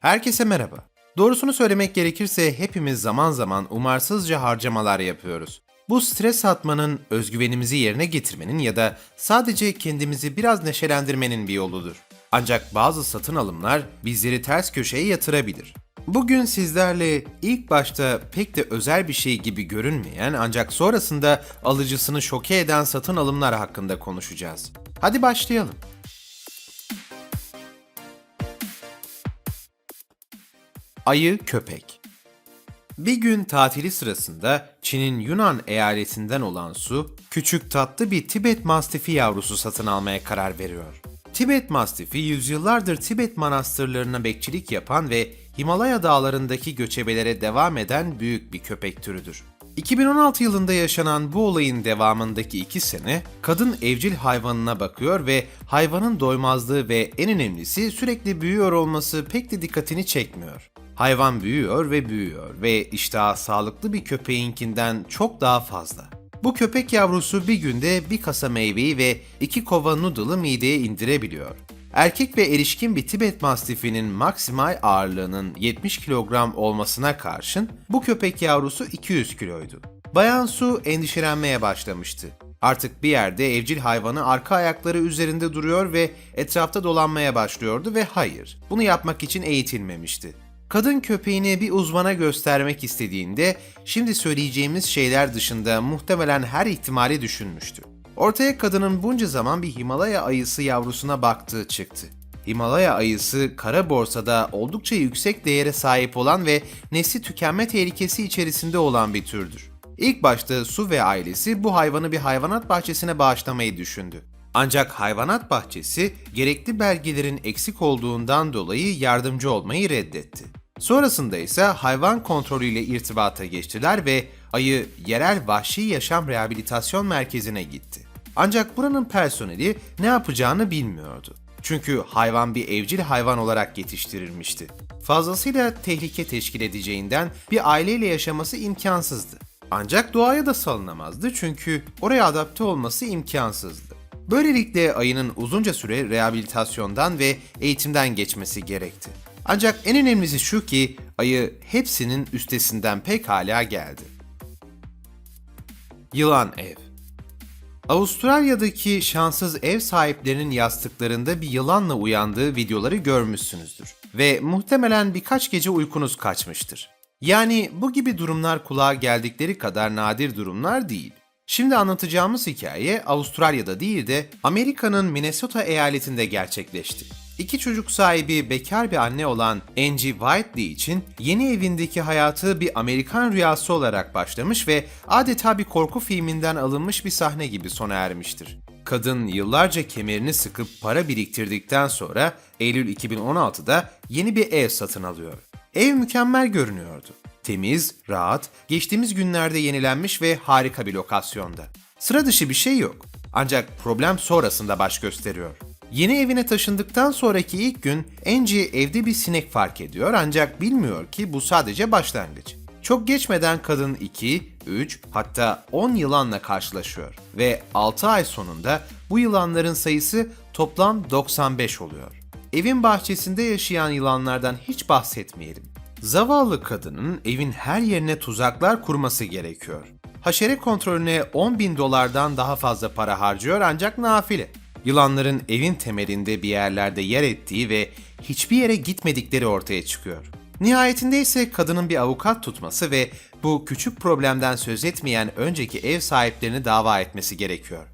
Herkese merhaba. Doğrusunu söylemek gerekirse hepimiz zaman zaman umarsızca harcamalar yapıyoruz. Bu stres atmanın, özgüvenimizi yerine getirmenin ya da sadece kendimizi biraz neşelendirmenin bir yoludur. Ancak bazı satın alımlar bizleri ters köşeye yatırabilir. Bugün sizlerle ilk başta pek de özel bir şey gibi görünmeyen ancak sonrasında alıcısını şoke eden satın alımlar hakkında konuşacağız. Hadi başlayalım. Ayı köpek Bir gün tatili sırasında Çin'in Yunan eyaletinden olan Su, küçük tatlı bir Tibet Mastifi yavrusu satın almaya karar veriyor. Tibet Mastifi yüzyıllardır Tibet manastırlarına bekçilik yapan ve Himalaya dağlarındaki göçebelere devam eden büyük bir köpek türüdür. 2016 yılında yaşanan bu olayın devamındaki iki sene kadın evcil hayvanına bakıyor ve hayvanın doymazlığı ve en önemlisi sürekli büyüyor olması pek de dikkatini çekmiyor. Hayvan büyüyor ve büyüyor ve iştahı sağlıklı bir köpeğinkinden çok daha fazla. Bu köpek yavrusu bir günde bir kasa meyveyi ve iki kova noodle'ı mideye indirebiliyor. Erkek ve erişkin bir Tibet Mastifi'nin maksimal ağırlığının 70 kilogram olmasına karşın bu köpek yavrusu 200 kiloydu. Bayan Su endişelenmeye başlamıştı. Artık bir yerde evcil hayvanı arka ayakları üzerinde duruyor ve etrafta dolanmaya başlıyordu ve hayır, bunu yapmak için eğitilmemişti. Kadın köpeğini bir uzmana göstermek istediğinde şimdi söyleyeceğimiz şeyler dışında muhtemelen her ihtimali düşünmüştü. Ortaya kadının bunca zaman bir Himalaya ayısı yavrusuna baktığı çıktı. Himalaya ayısı kara borsada oldukça yüksek değere sahip olan ve nesli tükenme tehlikesi içerisinde olan bir türdür. İlk başta Su ve ailesi bu hayvanı bir hayvanat bahçesine bağışlamayı düşündü. Ancak hayvanat bahçesi gerekli belgelerin eksik olduğundan dolayı yardımcı olmayı reddetti. Sonrasında ise hayvan kontrolüyle irtibata geçtiler ve ayı yerel vahşi yaşam rehabilitasyon merkezine gitti. Ancak buranın personeli ne yapacağını bilmiyordu. Çünkü hayvan bir evcil hayvan olarak yetiştirilmişti. Fazlasıyla tehlike teşkil edeceğinden bir aileyle yaşaması imkansızdı. Ancak doğaya da salınamazdı çünkü oraya adapte olması imkansızdı. Böylelikle ayının uzunca süre rehabilitasyondan ve eğitimden geçmesi gerekti. Ancak en önemlisi şu ki ayı hepsinin üstesinden pekala geldi. Yılan Ev Avustralya'daki şanssız ev sahiplerinin yastıklarında bir yılanla uyandığı videoları görmüşsünüzdür. Ve muhtemelen birkaç gece uykunuz kaçmıştır. Yani bu gibi durumlar kulağa geldikleri kadar nadir durumlar değil. Şimdi anlatacağımız hikaye Avustralya'da değil de Amerika'nın Minnesota eyaletinde gerçekleşti. İki çocuk sahibi bekar bir anne olan Angie Whiteley için yeni evindeki hayatı bir Amerikan rüyası olarak başlamış ve adeta bir korku filminden alınmış bir sahne gibi sona ermiştir. Kadın yıllarca kemerini sıkıp para biriktirdikten sonra Eylül 2016'da yeni bir ev satın alıyor. Ev mükemmel görünüyordu. Temiz, rahat, geçtiğimiz günlerde yenilenmiş ve harika bir lokasyonda. Sıra dışı bir şey yok. Ancak problem sonrasında baş gösteriyor. Yeni evine taşındıktan sonraki ilk gün Angie evde bir sinek fark ediyor ancak bilmiyor ki bu sadece başlangıç. Çok geçmeden kadın 2, 3 hatta 10 yılanla karşılaşıyor ve 6 ay sonunda bu yılanların sayısı toplam 95 oluyor. Evin bahçesinde yaşayan yılanlardan hiç bahsetmeyelim. Zavallı kadının evin her yerine tuzaklar kurması gerekiyor. Haşere kontrolüne 10 bin dolardan daha fazla para harcıyor ancak nafile. Yılanların evin temelinde bir yerlerde yer ettiği ve hiçbir yere gitmedikleri ortaya çıkıyor. Nihayetinde ise kadının bir avukat tutması ve bu küçük problemden söz etmeyen önceki ev sahiplerini dava etmesi gerekiyor.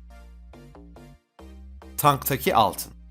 Tanktaki altın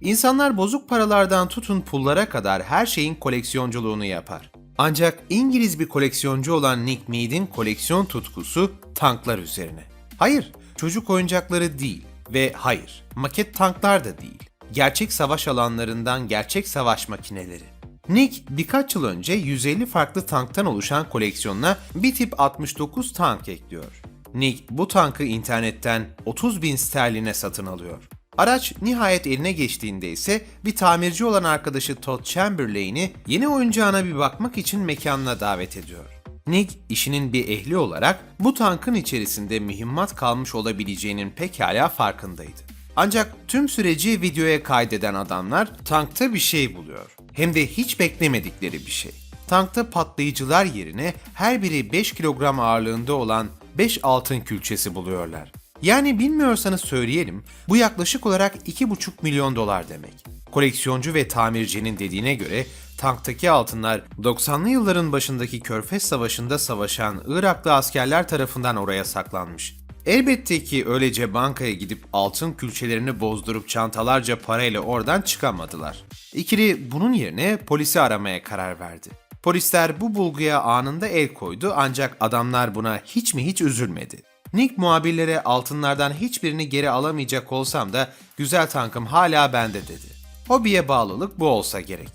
İnsanlar bozuk paralardan tutun pullara kadar her şeyin koleksiyonculuğunu yapar. Ancak İngiliz bir koleksiyoncu olan Nick Mead'in koleksiyon tutkusu tanklar üzerine. Hayır, çocuk oyuncakları değil ve hayır, maket tanklar da değil. Gerçek savaş alanlarından gerçek savaş makineleri. Nick birkaç yıl önce 150 farklı tanktan oluşan koleksiyonuna bir tip 69 tank ekliyor. Nick bu tankı internetten 30 bin sterline satın alıyor. Araç nihayet eline geçtiğinde ise bir tamirci olan arkadaşı Todd Chamberlain'i yeni oyuncağına bir bakmak için mekanına davet ediyor. Nick işinin bir ehli olarak bu tankın içerisinde mühimmat kalmış olabileceğinin pekala farkındaydı. Ancak tüm süreci videoya kaydeden adamlar tankta bir şey buluyor. Hem de hiç beklemedikleri bir şey. Tankta patlayıcılar yerine her biri 5 kilogram ağırlığında olan 5 altın külçesi buluyorlar. Yani bilmiyorsanız söyleyelim, bu yaklaşık olarak 2,5 milyon dolar demek. Koleksiyoncu ve tamircinin dediğine göre tanktaki altınlar 90'lı yılların başındaki Körfez Savaşı'nda savaşan Iraklı askerler tarafından oraya saklanmış. Elbette ki öylece bankaya gidip altın külçelerini bozdurup çantalarca parayla oradan çıkamadılar. İkili bunun yerine polisi aramaya karar verdi. Polisler bu bulguya anında el koydu ancak adamlar buna hiç mi hiç üzülmedi. Nick muhabirlere altınlardan hiçbirini geri alamayacak olsam da güzel tankım hala bende dedi. Hobiye bağlılık bu olsa gerek.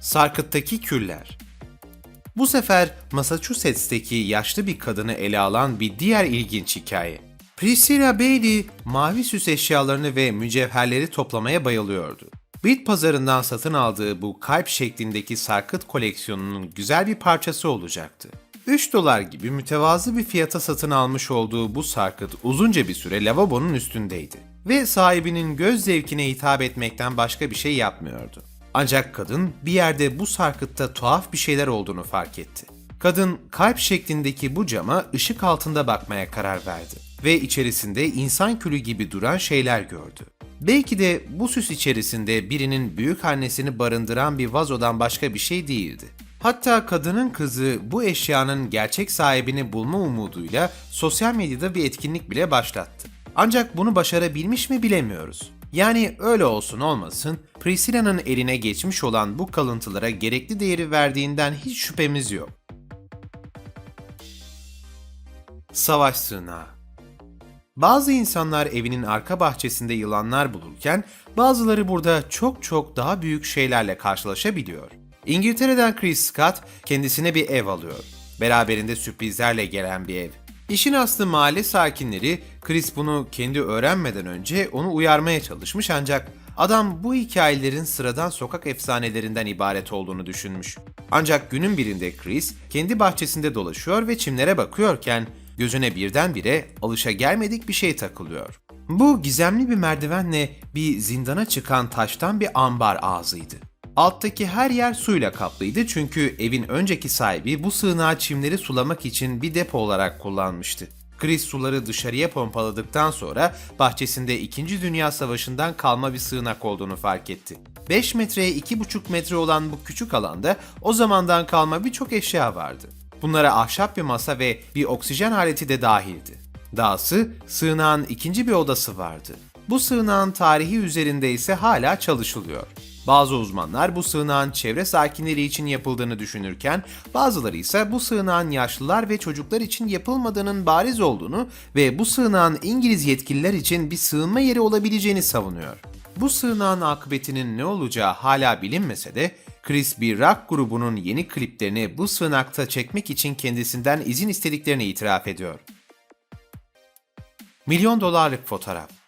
Sarkıttaki küller Bu sefer Massachusetts'teki yaşlı bir kadını ele alan bir diğer ilginç hikaye. Priscilla Bailey mavi süs eşyalarını ve mücevherleri toplamaya bayılıyordu. Bit pazarından satın aldığı bu kalp şeklindeki sarkıt koleksiyonunun güzel bir parçası olacaktı. 3 dolar gibi mütevazı bir fiyata satın almış olduğu bu sarkıt uzunca bir süre lavabonun üstündeydi ve sahibinin göz zevkine hitap etmekten başka bir şey yapmıyordu. Ancak kadın bir yerde bu sarkıtta tuhaf bir şeyler olduğunu fark etti. Kadın kalp şeklindeki bu cama ışık altında bakmaya karar verdi ve içerisinde insan külü gibi duran şeyler gördü. Belki de bu süs içerisinde birinin büyük annesini barındıran bir vazodan başka bir şey değildi. Hatta kadının kızı bu eşyanın gerçek sahibini bulma umuduyla sosyal medyada bir etkinlik bile başlattı. Ancak bunu başarabilmiş mi bilemiyoruz. Yani öyle olsun olmasın Priscilla'nın eline geçmiş olan bu kalıntılara gerekli değeri verdiğinden hiç şüphemiz yok. Savaş sığınağı bazı insanlar evinin arka bahçesinde yılanlar bulurken bazıları burada çok çok daha büyük şeylerle karşılaşabiliyor. İngiltere'den Chris Scott kendisine bir ev alıyor. Beraberinde sürprizlerle gelen bir ev. İşin aslı mahalle sakinleri Chris bunu kendi öğrenmeden önce onu uyarmaya çalışmış ancak adam bu hikayelerin sıradan sokak efsanelerinden ibaret olduğunu düşünmüş. Ancak günün birinde Chris kendi bahçesinde dolaşıyor ve çimlere bakıyorken gözüne birdenbire alışa gelmedik bir şey takılıyor. Bu gizemli bir merdivenle bir zindana çıkan taştan bir ambar ağzıydı. Alttaki her yer suyla kaplıydı çünkü evin önceki sahibi bu sığınağı çimleri sulamak için bir depo olarak kullanmıştı. Chris suları dışarıya pompaladıktan sonra bahçesinde 2. Dünya Savaşı'ndan kalma bir sığınak olduğunu fark etti. 5 metreye 2,5 metre olan bu küçük alanda o zamandan kalma birçok eşya vardı. Bunlara ahşap bir masa ve bir oksijen aleti de dahildi. Dahası sığınağın ikinci bir odası vardı. Bu sığınağın tarihi üzerinde ise hala çalışılıyor. Bazı uzmanlar bu sığınağın çevre sakinleri için yapıldığını düşünürken bazıları ise bu sığınağın yaşlılar ve çocuklar için yapılmadığının bariz olduğunu ve bu sığınağın İngiliz yetkililer için bir sığınma yeri olabileceğini savunuyor. Bu sığınağın akıbetinin ne olacağı hala bilinmese de Chris bir rock grubunun yeni kliplerini bu sığınakta çekmek için kendisinden izin istediklerini itiraf ediyor. Milyon dolarlık fotoğraf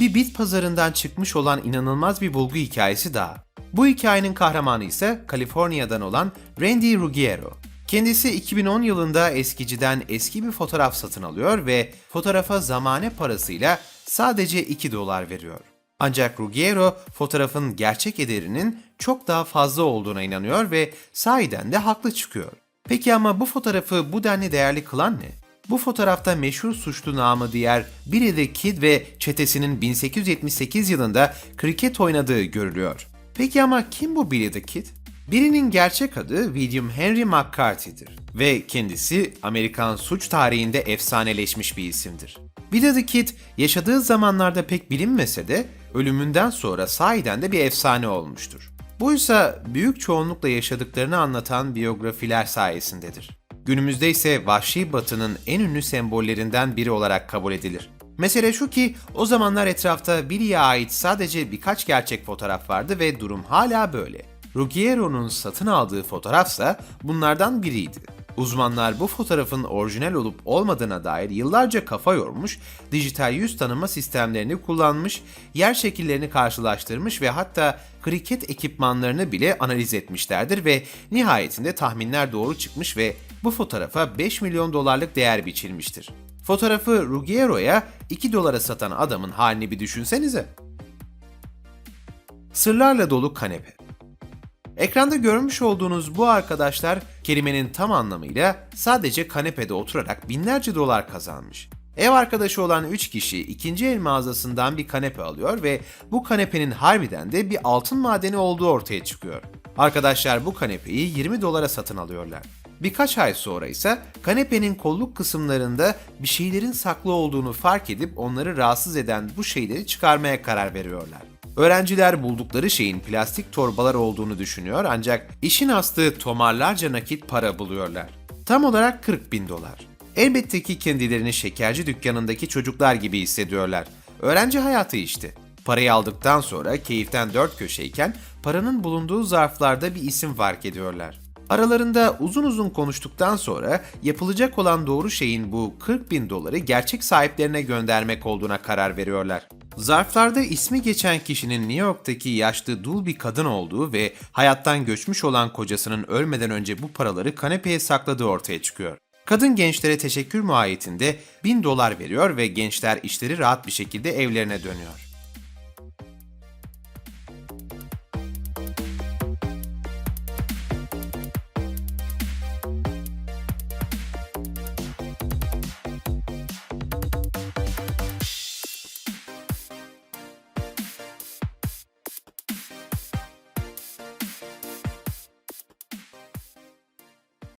bir bit pazarından çıkmış olan inanılmaz bir bulgu hikayesi daha. Bu hikayenin kahramanı ise Kaliforniya'dan olan Randy Ruggiero. Kendisi 2010 yılında eskiciden eski bir fotoğraf satın alıyor ve fotoğrafa zamane parasıyla sadece 2 dolar veriyor. Ancak Ruggiero fotoğrafın gerçek ederinin çok daha fazla olduğuna inanıyor ve sahiden de haklı çıkıyor. Peki ama bu fotoğrafı bu denli değerli kılan ne? Bu fotoğrafta meşhur suçlu namı diğer Billy the Kid ve çetesinin 1878 yılında kriket oynadığı görülüyor. Peki ama kim bu Billy the Kid? Birinin gerçek adı William Henry McCarthy'dir ve kendisi Amerikan suç tarihinde efsaneleşmiş bir isimdir. Billy the Kid yaşadığı zamanlarda pek bilinmese de ölümünden sonra sahiden de bir efsane olmuştur. Bu ise büyük çoğunlukla yaşadıklarını anlatan biyografiler sayesindedir. Günümüzde ise Vahşi Batı'nın en ünlü sembollerinden biri olarak kabul edilir. Mesele şu ki o zamanlar etrafta Billy'e ait sadece birkaç gerçek fotoğraf vardı ve durum hala böyle. Ruggiero'nun satın aldığı fotoğrafsa bunlardan biriydi. Uzmanlar bu fotoğrafın orijinal olup olmadığına dair yıllarca kafa yormuş, dijital yüz tanıma sistemlerini kullanmış, yer şekillerini karşılaştırmış ve hatta kriket ekipmanlarını bile analiz etmişlerdir ve nihayetinde tahminler doğru çıkmış ve bu fotoğrafa 5 milyon dolarlık değer biçilmiştir. Fotoğrafı Ruggiero'ya 2 dolara satan adamın halini bir düşünsenize. Sırlarla dolu kanepe. Ekranda görmüş olduğunuz bu arkadaşlar kelimenin tam anlamıyla sadece kanepede oturarak binlerce dolar kazanmış. Ev arkadaşı olan 3 kişi ikinci el mağazasından bir kanepe alıyor ve bu kanepenin harbiden de bir altın madeni olduğu ortaya çıkıyor. Arkadaşlar bu kanepeyi 20 dolara satın alıyorlar. Birkaç ay sonra ise kanepenin kolluk kısımlarında bir şeylerin saklı olduğunu fark edip onları rahatsız eden bu şeyleri çıkarmaya karar veriyorlar. Öğrenciler buldukları şeyin plastik torbalar olduğunu düşünüyor ancak işin aslı tomarlarca nakit para buluyorlar. Tam olarak 40 bin dolar. Elbette ki kendilerini şekerci dükkanındaki çocuklar gibi hissediyorlar. Öğrenci hayatı işte. Parayı aldıktan sonra keyiften dört köşeyken paranın bulunduğu zarflarda bir isim fark ediyorlar. Aralarında uzun uzun konuştuktan sonra yapılacak olan doğru şeyin bu 40 bin doları gerçek sahiplerine göndermek olduğuna karar veriyorlar. Zarflarda ismi geçen kişinin New York'taki yaşlı dul bir kadın olduğu ve hayattan göçmüş olan kocasının ölmeden önce bu paraları kanepeye sakladığı ortaya çıkıyor. Kadın gençlere teşekkür muayetinde 1000 dolar veriyor ve gençler işleri rahat bir şekilde evlerine dönüyor.